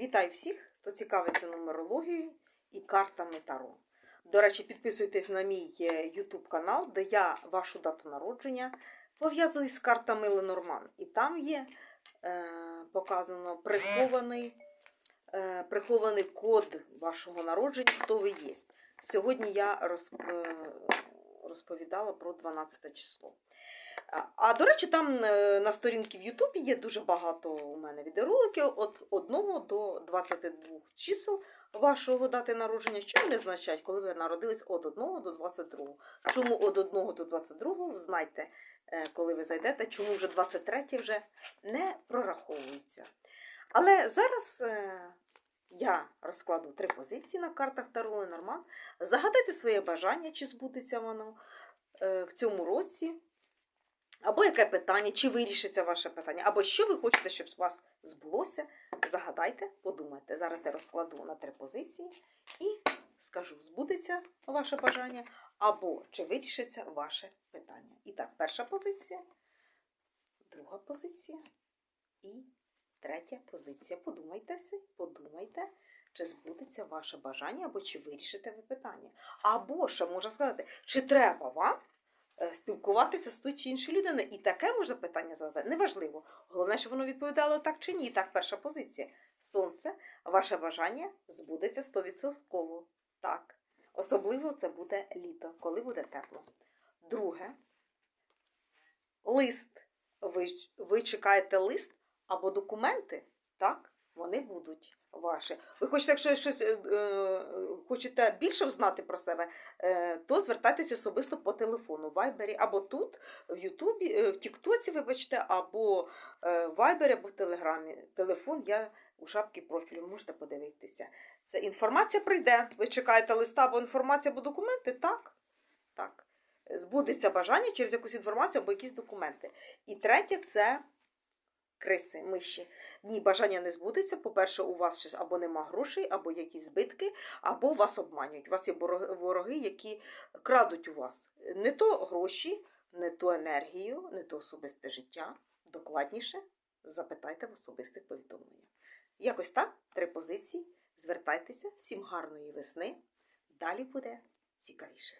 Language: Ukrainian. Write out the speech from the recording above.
Вітаю всіх, хто цікавиться нумерологією і картами Таро. До речі, підписуйтесь на мій е, YouTube канал, де я вашу дату народження пов'язую з картами Ленорман. І там є е, показано прихований, е, прихований код вашого народження, хто ви є. Сьогодні я е, розповідала про 12 число. А, до речі, там е, на сторінці в Ютубі є дуже багато у мене відеороликів від 1 до 22 чисел вашого дати народження. Що вони означають, коли ви народились від 1 до 22. Чому від 1 до 22, знайте, е, коли ви зайдете, чому вже 23 вже не прораховується. Але зараз е, я розкладу три позиції на картах Таро Ленорман. Загадайте своє бажання, чи збудеться воно в цьому році. Або яке питання, чи вирішиться ваше питання, або що ви хочете, щоб у вас збулося. Загадайте, подумайте. Зараз я розкладу на три позиції і скажу, збудеться ваше бажання, або чи вирішиться ваше питання. І так, перша позиція, друга позиція і третя позиція. Подумайте все, подумайте, чи збудеться ваше бажання, або чи вирішите ви питання. Або, що можна сказати, чи треба вам спілкуватися з тою чи іншою людиною. І таке може питання задати. Неважливо. Головне, щоб воно відповідало так чи ні. Так, перша позиція. Сонце, ваше бажання збудеться 100%. Так. Особливо це буде літо, коли буде тепло. Друге. Лист. Ви, ви чекаєте лист або документи, так, вони будуть ваші. Ви хочете, якщо щось е, е, хочете більше знати про себе, е, то звертайтеся особисто по телефону, в Вайбері, або тут, в Ютубі, е, в Тіктоці, вибачте, або е, в Вайбері, або в Телеграмі. Телефон я у шапці профілю, можете подивитися. Це інформація прийде. Ви чекаєте листа або інформація, або документи? Так. Так. Збудеться бажання через якусь інформацію або якісь документи. І третє це криси, миші. Ні, бажання не збудеться. По-перше, у вас щось або нема грошей, або якісь збитки, або вас обманюють. У вас є вороги- які крадуть у вас не то гроші, не то енергію, не то особисте життя. Докладніше запитайте в особистих повідомленнях. Якось так, три позиції. Звертайтеся, всім гарної весни. Далі буде цікавіше.